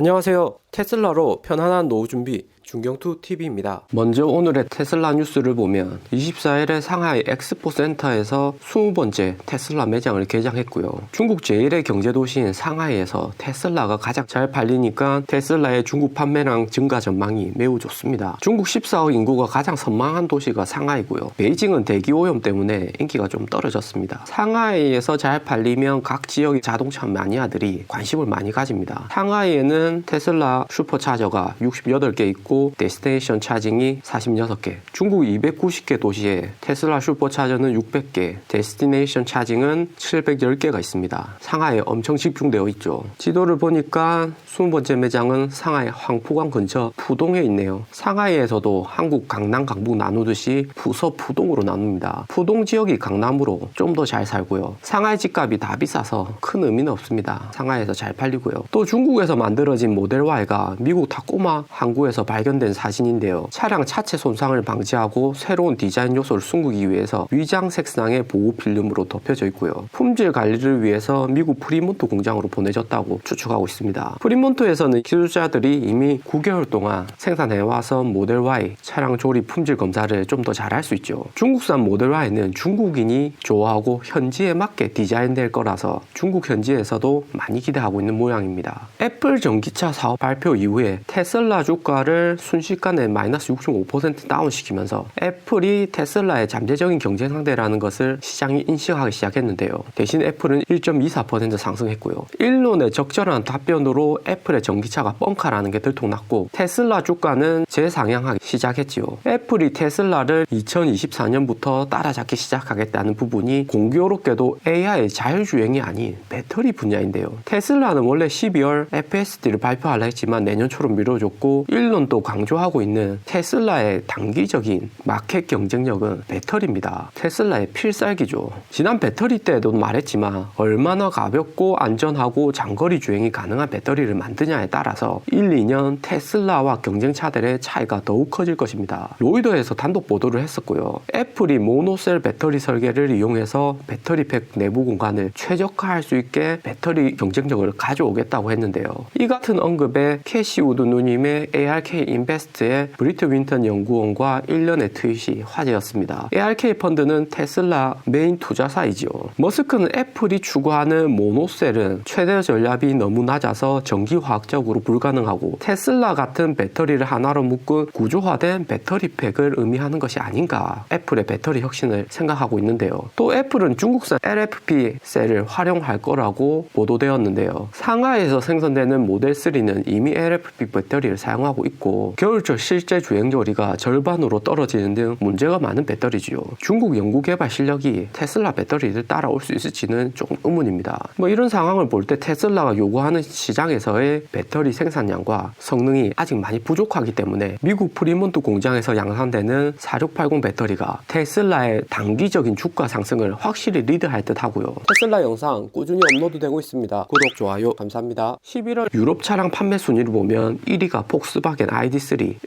안녕하세요. 테슬라로 편안한 노후 준비 중경투 TV입니다. 먼저 오늘의 테슬라 뉴스를 보면 24일에 상하이 엑스포 센터에서 20번째 테슬라 매장을 개장했고요. 중국 제1의 경제 도시인 상하이에서 테슬라가 가장 잘 팔리니까 테슬라의 중국 판매량 증가 전망이 매우 좋습니다. 중국 14억 인구가 가장 선망한 도시가 상하이고요. 베이징은 대기 오염 때문에 인기가 좀 떨어졌습니다. 상하이에서 잘 팔리면 각 지역의 자동차 마니아들이 관심을 많이 가집니다. 상하이에는 테슬라 슈퍼차저가 68개 있고 데스티네이션 차징이 46개, 중국 290개 도시에 테슬라 슈퍼차저는 600개, 데스티네이션 차징은 710개가 있습니다. 상하이에 엄청 집중되어 있죠. 지도를 보니까 20번째 매장은 상하이 황포강 근처 푸동에 있네요. 상하이에서도 한국 강남 강북 나누듯이 부서 푸동으로 나눕니다. 푸동 지역이 강남으로 좀 더 잘 살고요. 상하이 집값이 다 비싸서 큰 의미는 없습니다. 상하이에서 잘 팔리고요. 또 중국에서 만들어진 모델 Y가 미국 타코마 항구에서 발견 된 사진인데요. 차량 차체 손상을 방지하고 새로운 디자인 요소를 숨기기 위해서 위장 색상의 보호 필름으로 덮여져 있고요. 품질 관리를 위해서 미국 프리몬트 공장으로 보내졌다고 추측하고 있습니다. 프리몬트에서는 기술자들이 이미 9개월 동안 생산해 와서 모델 Y 차량 조립 품질 검사를 좀 더 잘할 수 있죠. 중국산 모델 Y는 중국인이 좋아하고 현지에 맞게 디자인될 거라서 중국 현지에서도 많이 기대하고 있는 모양입니다. 애플 전기차 사업 발표 이후에 테슬라 주가를 순식간에 마이너스 6.5% 다운시키면서 애플이 테슬라의 잠재적인 경쟁 상대라는 것을 시장이 인식하기 시작했는데요. 대신 애플은 1.24% 상승했고요. 일론의 적절한 답변으로 애플의 전기차가 뻥카라는 게 들통났고 테슬라 주가는 재상향하기 시작했지요. 애플이 테슬라를 2024년부터 따라잡기 시작하겠다는 부분이 공교롭게도 AI 자율주행이 아닌 배터리 분야인데요. 테슬라는 원래 12월 FSD를 발표하려 했지만 내년 초로 미뤄졌고 일론도 강조하고 있는 테슬라의 단기적인 마켓 경쟁력은 배터리입니다. 테슬라의 필살기죠. 지난 배터리 때도 말했지만 얼마나 가볍고 안전하고 장거리 주행이 가능한 배터리를 만드냐에 따라서 1, 2년 테슬라와 경쟁차들의 차이가 더욱 커질 것입니다. 로이더에서 단독 보도를 했었고요. 애플이 모노셀 배터리 설계를 이용해서 배터리팩 내부 공간을 최적화할 수 있게 배터리 경쟁력을 가져오겠다고 했는데요. 이 같은 언급에 캐시 우드 누님의 ARK 인베스트의 브리트 윈턴 연구원과 1년의 트윗이 화제였습니다. ARK 펀드는 테슬라 메인 투자사이지요. 머스크는 애플이 추구하는 모노셀은 최대 전압이 너무 낮아서 전기화학적으로 불가능하고 테슬라 같은 배터리를 하나로 묶은 구조화된 배터리팩을 의미하는 것이 아닌가 애플의 배터리 혁신을 생각하고 있는데요. 또 애플은 중국산 LFP 셀을 활용할 거라고 보도되었는데요. 상하이에서 생산되는 모델 3는 이미 LFP 배터리를 사용하고 있고 겨울철 실제 주행거리가 절반으로 떨어지는 등 문제가 많은 배터리지요. 중국 연구 개발 실력이 테슬라 배터리를 따라올 수 있을지는 조금 의문입니다. 뭐 이런 상황을 볼 때 테슬라가 요구하는 시장에서의 배터리 생산량과 성능이 아직 많이 부족하기 때문에 미국 프리몬트 공장에서 양산되는 4680 배터리가 테슬라의 단기적인 주가 상승을 확실히 리드할 듯 하고요. 테슬라 영상 꾸준히 업로드되고 있습니다. 구독, 좋아요 감사합니다. 11월 유럽 차량 판매 순위를 보면 1위가 폭스바겐 아이 ID3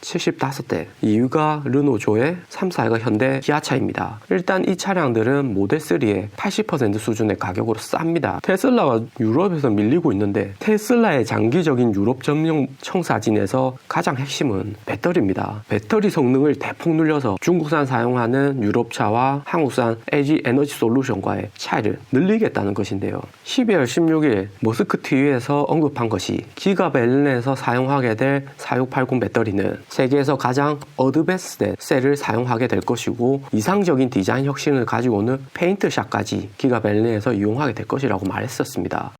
1475대 이유가 르노조의 3사가 현대 기아차입니다. 일단 이 차량들은 모델3의 80% 수준의 가격으로 쌉니다. 테슬라와 유럽에서 밀리고 있는데 테슬라의 장기적인 유럽 점령 청사진에서 가장 핵심은 배터리입니다. 배터리 성능을 대폭 늘려서 중국산 사용하는 유럽차와 한국산 LG 에너지 솔루션과의 차이를 늘리겠다는 것인데요. 12월 16일 머스크 TV에서 언급한 것이 기가 밸런에서 사용하게 될4680 배터리는 세계에서 가장 어드베스된 셀을 사용하게 될 것이고 이상적인 디자인 혁신을 가지고는 페인트샷까지 기가 벨린에서 이용하게 될 것이라고 말했었습니다.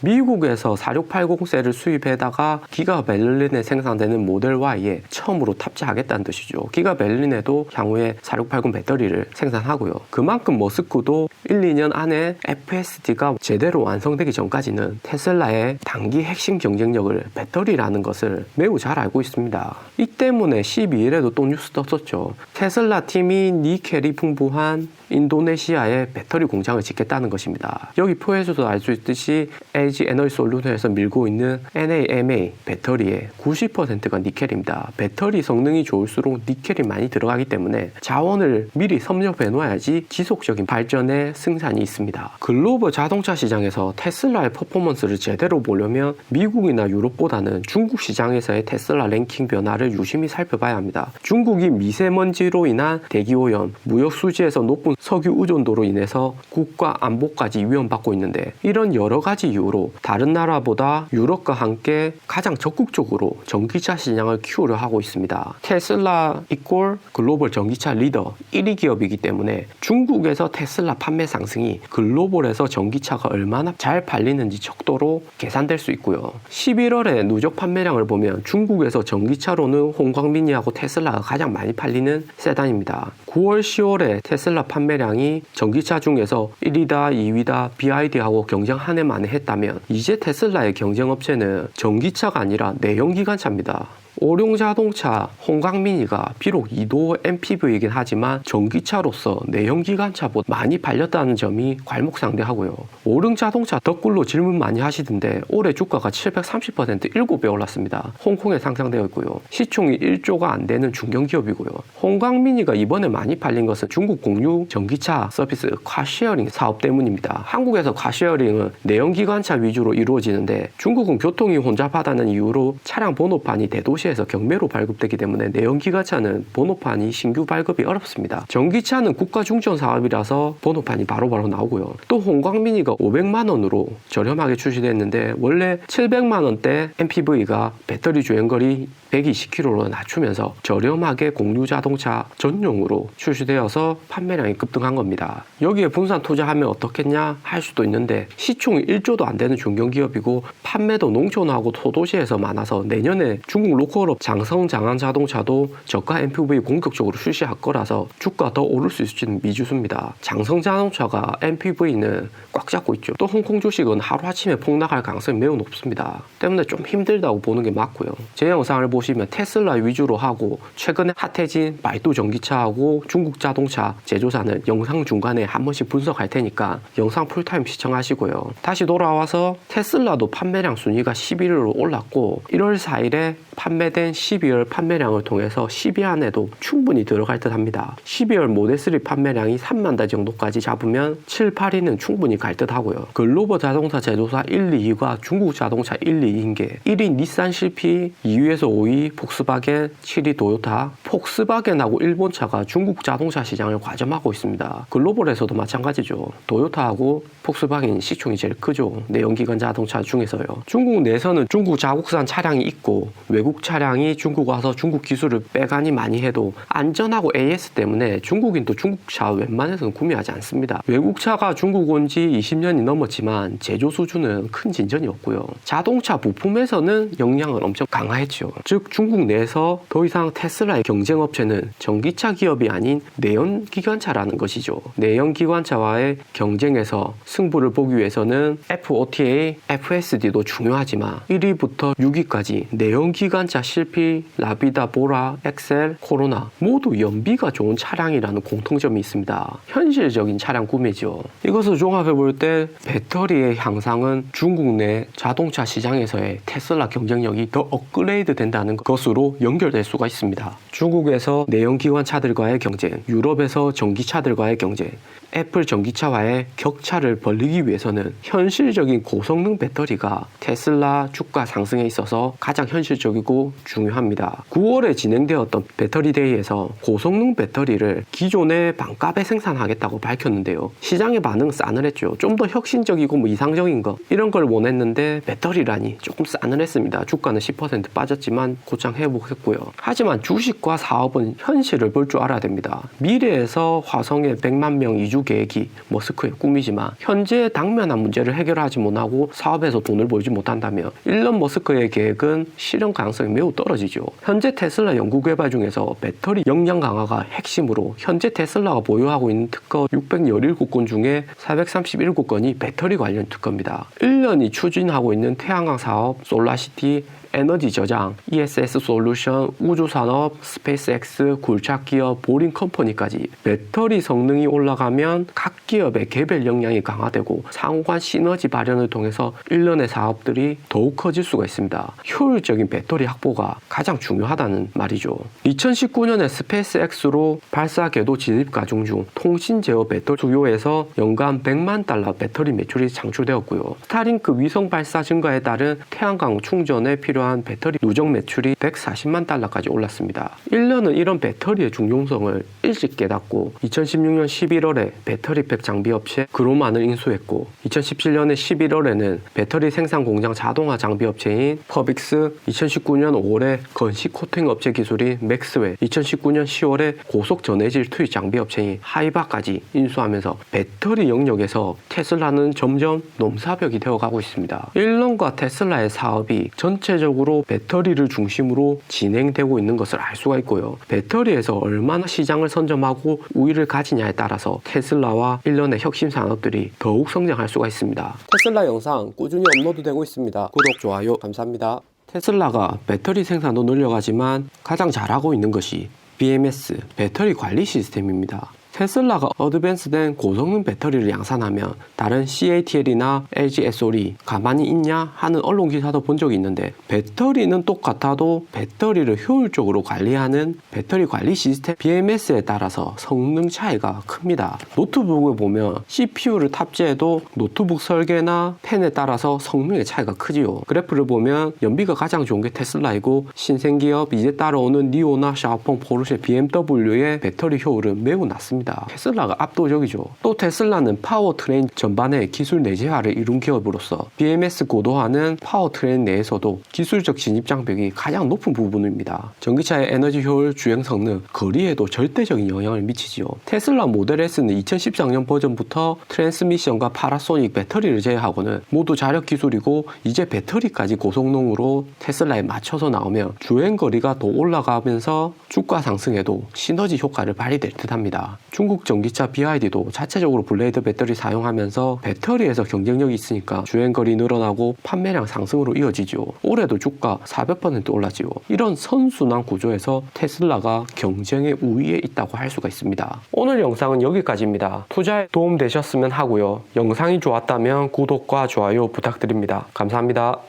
미국에서 4680셀을 수입해다가 기가 베를린에 생산되는 모델 Y에 처음으로 탑재하겠다는 뜻이죠. 기가 베를린에도 향후에 4680 배터리를 생산하고요. 그만큼 머스크도 1, 2년 안에 FSD가 제대로 완성되기 전까지는 테슬라의 단기 핵심 경쟁력을 배터리라는 것을 매우 잘 알고 있습니다. 이 때문에 12일에도 또 뉴스 떴었죠. 테슬라 팀이 니켈이 풍부한 인도네시아에 배터리 공장을 짓겠다는 것입니다. 여기 표에서도 알 수 있듯이 LG 에너지 솔루션에서 밀고 있는 NAMA 배터리의 90%가 니켈입니다. 배터리 성능이 좋을수록 니켈이 많이 들어가기 때문에 자원을 미리 섭렵해 놓아야지 지속적인 발전의 승산이 있습니다. 글로벌 자동차 시장에서 테슬라의 퍼포먼스를 제대로 보려면 미국이나 유럽보다는 중국 시장에서의 테슬라 랭킹 변화를 유심히 살펴봐야 합니다. 중국이 미세먼지로 인한 대기오염, 무역 수지에서 높은 석유 의존도로 인해서 국가 안보까지 위험받고 있는데 이런 여러 가지 이유로 다른 나라보다 유럽과 함께 가장 적극적으로 전기차 시장을 키우려 하고 있습니다. 테슬라 이꼴 글로벌 전기차 리더 1위 기업이기 때문에 중국에서 테슬라 판매 상승이 글로벌에서 전기차가 얼마나 잘 팔리는지 척도로 계산될 수 있고요. 11월에 누적 판매량을 보면 중국에서 전기차로는 홍광미니하고 테슬라가 가장 많이 팔리는 세단입니다. 9월, 10월에 테슬라 판매량이 전기차 중에서 1위다, 2위다, BID하고 경쟁 한 해 만에 했다 면 이제 테슬라의 경쟁 업체는 전기차가 아니라 내연기관차입니다. 오룡 자동차 홍강미니가 비록 2도 MPV이긴 하지만 전기차로서 내연기관차보다 많이 팔렸다는 점이 괄목상대하고요. 오룡 자동차 덕글로 질문 많이 하시던데 올해 주가가 730% 7배 올랐습니다. 홍콩에 상장되어 있고요. 시총이 1조가 안 되는 중견기업이고요. 홍강미니가 이번에 많이 팔린 것은 중국 공유 전기차 서비스 카쉐어링 사업 때문입니다. 한국에서 카쉐어링은 내연기관차 위주로 이루어지는데 중국은 교통이 혼잡하다는 이유로 차량 번호판이 대 도시 에서 경매로 발급되기 때문에 내연기관차는 번호판이 신규 발급이 어렵습니다. 전기차는 국가 중점 사업이라서 번호판이 바로바로 나오고요. 또 홍광미니가 500만 원으로 저렴하게 출시됐는데 원래 700만 원대 MPV가 배터리 주행거리 120km로 낮추면서 저렴하게 공유 자동차 전용으로 출시되어서 판매량이 급등한 겁니다. 여기에 분산 투자하면 어떻겠냐 할 수도 있는데 시총이 1조도 안 되는 중견기업이고 판매도 농촌하고 소도시에서 많아서 내년에 중국 로컬 업 장성 장안 자동차도 저가 MPV 공격적으로 출시할 거라서 주가 더 오를 수 있을지는 미지수입니다. 장성 자동차가 MPV는 꽉 잡고 있죠. 또 홍콩 주식은 하루아침에 폭락할 가능성이 매우 높습니다. 때문에 좀 힘들다고 보는 게 맞고요. 제 영상을 보시면 테슬라 위주로 하고 최근에 핫해진 말도 전기차하고 중국 자동차 제조사는 영상 중간에 한 번씩 분석할 테니까 영상 풀타임 시청하시고요. 다시 돌아와서 테슬라도 판매량 순위가 11위로 올랐고 1월 4일에 판매 된 12월 판매량을 통해서 10위 안에도 충분히 들어갈 듯 합니다. 12월 모델3 판매량이 3만 대 정도까지 잡으면 7, 8위는 충분히 갈 듯 하고요. 글로벌 자동차 제조사 1, 2위가 중국 자동차 1, 2위인 게 1위 닛산 실피, 2위에서 5위 폭스바겐, 7위 도요타, 폭스바겐하고 일본차가 중국 자동차 시장을 과점하고 있습니다. 글로벌에서도 마찬가지죠. 도요타하고 폭스바겐 시총이 제일 크죠. 내연기관 자동차 중에서요. 중국 내에서는 중국 자국산 차량이 있고 외국 차량이 중국 와서 중국 기술을 빼가니 많이 해도 안전하고 AS 때문에 중국인 도 중국차 웬만해서는 구매하지 않습니다. 외국차가 중국 온 지 20년이 넘었지만 제조 수준은 큰 진전이 없고요. 자동차 부품에서는 역량은 엄청 강화했죠. 즉 중국 내에서 더 이상 테슬라의 경쟁 업체는 전기차 기업이 아닌 내연 기관차라는 것이죠. 내연 기관차와의 경쟁에서 승부를 보기 위해서는 FOTA, FSD도 중요하지만 1위부터 6위까지 내연 기관차 실피, 라비다, 보라, 엑셀, 코로나 모두 연비가 좋은 차량이라는 공통점이 있습니다. 현실적인 차량 구매죠. 이것을 종합해 볼 때 배터리의 향상은 중국 내 자동차 시장에서의 테슬라 경쟁력이 더 업그레이드 된다는 것으로 연결될 수가 있습니다. 중국에서 내연기관 차들과의 경쟁, 유럽에서 전기차들과의 경쟁, 애플 전기차와의 격차를 벌리기 위해서는 현실적인 고성능 배터리가 테슬라 주가 상승에 있어서 가장 현실적이고 중요합니다. 9월에 진행되었던 배터리 데이에서 고성능 배터리를 기존의 반값에 생산하겠다고 밝혔는데요. 시장의 반응은 싸늘했죠. 좀 더 혁신적이고 뭐 이상적인 거 이런 걸 원했는데 배터리라니 조금 싸늘했습니다. 주가는 10% 빠졌지만 고장 회복했고요. 하지만 주식과 사업은 현실을 볼 줄 알아야 됩니다. 미래에서 화성에 100만 명 이주 계획이 머스크의 꿈이지만 현 현재 당면한 문제를 해결하지 못하고 사업에서 돈을 벌지 못한다면 일론 머스크의 계획은 실현 가능성이 매우 떨어지죠. 현재 테슬라 연구 개발 중에서 배터리 역량 강화가 핵심으로 현재 테슬라가 보유하고 있는 특허 617건 중에 431건이 배터리 관련 특허입니다. 1년이 추진하고 있는 태양광 사업 솔라시티 에너지 저장, ESS 솔루션, 우주산업, 스페이스X, 굴착기업, 보링 컴퍼니까지 배터리 성능이 올라가면 각 기업의 개별 역량이 강화되고 상호간 시너지 발현을 통해서 일련의 사업들이 더욱 커질 수가 있습니다. 효율적인 배터리 확보가 가장 중요하다는 말이죠. 2019년에 스페이스X로 발사 궤도 진입 과정 중 통신 제어 배터리 수요에서 연간 100만 달러 배터리 매출이 창출되었고요. 스타링크 위성 발사 증가에 따른 태양광 충전에 필요 한 배터리 누적 매출이 140만 달러까지 올랐습니다. 1년은 이런 배터리의 중요성을 일찍 깨닫고 2016년 11월에 배터리팩 장비 업체 그로만을 인수했고 2017년에 11월에는 배터리 생산 공장 자동화 장비 업체인 퍼빅스 2019년 5월에 건식 코팅 업체 기술인 맥스웰 2019년 10월에 고속 전해질 투입 장비 업체인 하이바까지 인수하면서 배터리 영역에서 테슬라는 점점 넘사벽이 되어가고 있습니다. 일론과 테슬라의 사업이 전체적으로 배터리를 중심으로 진행되고 있는 것을 알 수가 있고요. 배터리에서 얼마나 시장을 선점하고 우위를 가지냐에 따라서 테슬라와 일련의 혁신 산업들이 더욱 성장할 수가 있습니다. 테슬라 영상 꾸준히 업로드되고 있습니다. 구독, 좋아요 감사합니다. 테슬라가 배터리 생산도 늘려가지만 가장 잘하고 있는 것이 BMS 배터리 관리 시스템입니다. 테슬라가 어드밴스된 고성능 배터리를 양산하면 다른 CATL이나 LG SOL이 가만히 있냐 하는 언론 기사도 본 적이 있는데 배터리는 똑같아도 배터리를 효율적으로 관리하는 배터리 관리 시스템 BMS에 따라서 성능 차이가 큽니다. 노트북을 보면 CPU를 탑재해도 노트북 설계나 펜에 따라서 성능의 차이가 크지요. 그래프를 보면 연비가 가장 좋은 게 테슬라이고 신생기업 이제 따라오는 니오나 샤오펑 포르쉐 BMW의 배터리 효율은 매우 낮습니다. 테슬라가 압도적이죠. 또 테슬라는 파워트레인 전반에 기술 내재화를 이룬 기업으로서 BMS 고도화는 파워트레인 내에서도 기술적 진입 장벽이 가장 높은 부분입니다. 전기차의 에너지 효율, 주행 성능, 거리에도 절대적인 영향을 미치지요. 테슬라 모델 S는 2014년 버전부터 트랜스미션과 파라소닉 배터리를 제외하고는 모두 자력 기술이고 이제 배터리까지 고성능으로 테슬라에 맞춰서 나오면 주행 거리가 더 올라가면서 주가 상승에도 시너지 효과를 발휘될 듯합니다. 중국 전기차 BYD도 자체적으로 블레이드 배터리 사용하면서 배터리에서 경쟁력이 있으니까 주행거리 늘어나고 판매량 상승으로 이어지죠. 올해도 주가 400% 올랐지요. 이런 선순환 구조에서 테슬라가 경쟁의 우위에 있다고 할 수가 있습니다. 오늘 영상은 여기까지입니다. 투자에 도움 되셨으면 하고요. 영상이 좋았다면 구독과 좋아요 부탁드립니다. 감사합니다.